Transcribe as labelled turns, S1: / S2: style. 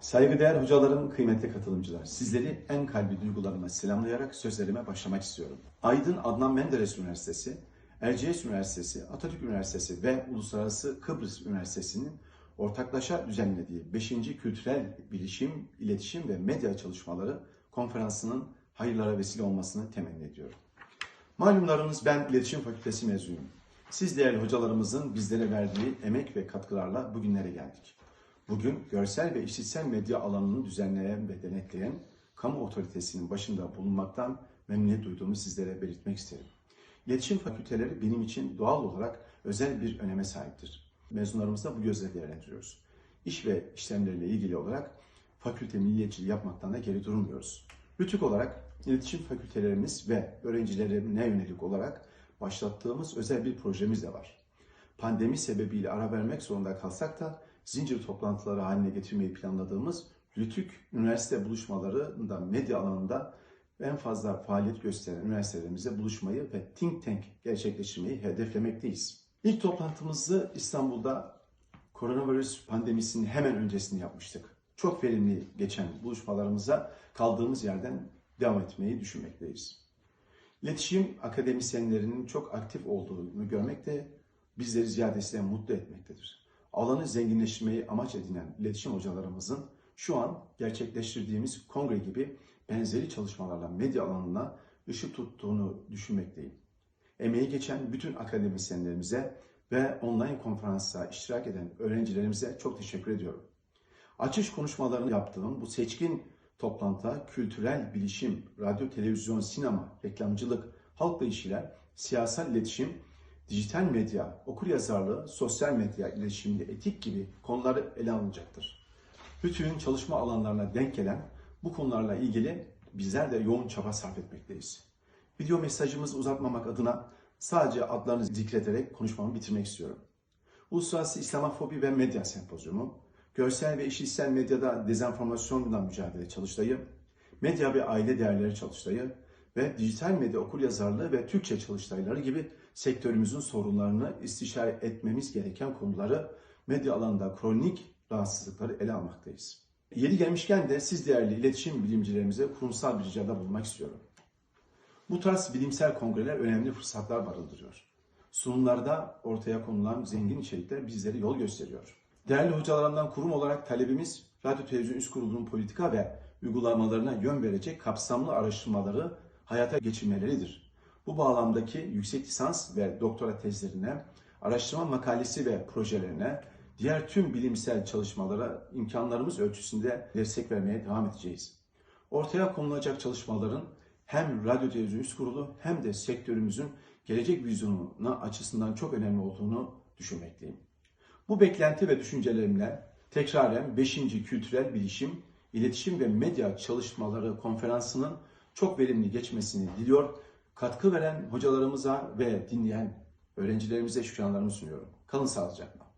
S1: Saygıdeğer hocalarım, kıymetli katılımcılar, sizleri en kalbi duygularıma selamlayarak sözlerime başlamak istiyorum. Aydın Adnan Menderes Üniversitesi, Erciyes Üniversitesi, Atatürk Üniversitesi ve Uluslararası Kıbrıs Üniversitesi'nin ortaklaşa düzenlediği 5. Kültürel Bilişim, İletişim ve Medya Çalışmaları konferansının hayırlara vesile olmasını temenni ediyorum. Malumlarınız ben İletişim Fakültesi mezunuyum. Siz değerli hocalarımızın bizlere verdiği emek ve katkılarla bugünlere geldik. Bugün görsel ve işitsel medya alanını düzenleyen ve denetleyen kamu otoritesinin başında bulunmaktan memnuniyet duyduğumu sizlere belirtmek isterim. İletişim fakülteleri benim için doğal olarak özel bir öneme sahiptir. Mezunlarımızda bu gözle değerlendiriyoruz. İş ve işlemleriyle ilgili olarak fakülte milliyetçiliği yapmaktan da geri durmuyoruz. Rütük olarak iletişim fakültelerimiz ve öğrencilerine yönelik olarak başlattığımız özel bir projemiz de var. Pandemi sebebiyle ara vermek zorunda kalsak da zincir toplantıları haline getirmeyi planladığımız Rütük üniversite buluşmalarında medya alanında en fazla faaliyet gösteren üniversitelerimizle buluşmayı ve think tank gerçekleştirmeyi hedeflemekteyiz. İlk toplantımızı İstanbul'da koronavirüs pandemisinin hemen öncesinde yapmıştık. Çok verimli geçen buluşmalarımıza kaldığımız yerden devam etmeyi düşünmekteyiz. İletişim akademisyenlerinin çok aktif olduğunu görmek de bizleri ziyadesiyle mutlu etmektedir. Alanı zenginleştirmeyi amaç edinen iletişim hocalarımızın şu an gerçekleştirdiğimiz kongre gibi benzeri çalışmalarla medya alanına ışık tuttuğunu düşünmekteyim. Emeği geçen bütün akademisyenlerimize ve online konferansa iştirak eden öğrencilerimize çok teşekkür ediyorum. Açış konuşmalarını yaptığım bu seçkin toplantıda kültürel bilişim, radyo, televizyon, sinema, reklamcılık, halkla ilişkiler, siyasal iletişim, dijital medya, okur yazarlığı, sosyal medya iletişiminde etik gibi konuları ele alınacaktır. Bütün çalışma alanlarına denk gelen bu konularla ilgili bizler de yoğun çaba sarf etmekteyiz. Video mesajımızı uzatmamak adına sadece adlarını zikrederek konuşmamı bitirmek istiyorum. Uluslararası İslamofobi ve Medya Sempozyumu, görsel ve işitsel medyada dezenformasyonla mücadele çalıştayı, medya ve aile değerleri çalıştayı ve dijital medya okuryazarlığı ve Türkçe çalıştayları gibi sektörümüzün sorunlarını istişare etmemiz gereken konuları medya alanında kronik rahatsızlıkları ele almaktayız. Yeri gelmişken de siz değerli iletişim bilimcilerimize kurumsal bir ricada bulunmak istiyorum. Bu tarz bilimsel kongreler önemli fırsatlar barındırıyor. Sunumlarda ortaya konulan zengin içerikler bizlere yol gösteriyor. Değerli hocalarımdan kurum olarak talebimiz Radyo Televizyon Üst Kurulu'nun politika ve uygulamalarına yön verecek kapsamlı araştırmaları hayata geçirmeleridir. Bu bağlamdaki yüksek lisans ve doktora tezlerine, araştırma makalesi ve projelerine, diğer tüm bilimsel çalışmalara imkanlarımız ölçüsünde destek vermeye devam edeceğiz. Ortaya konulacak çalışmaların hem Radyo Televizyon Üst Kurulu hem de sektörümüzün gelecek vizyonuna açısından çok önemli olduğunu düşünmekteyim. Bu beklenti ve düşüncelerimle tekraren 5. Kültürel Bilişim, İletişim ve Medya Çalışmaları Konferansı'nın çok verimli geçmesini diliyor. Katkı veren hocalarımıza ve dinleyen öğrencilerimize şükranlarımı sunuyorum. Kalın sağlıcakla.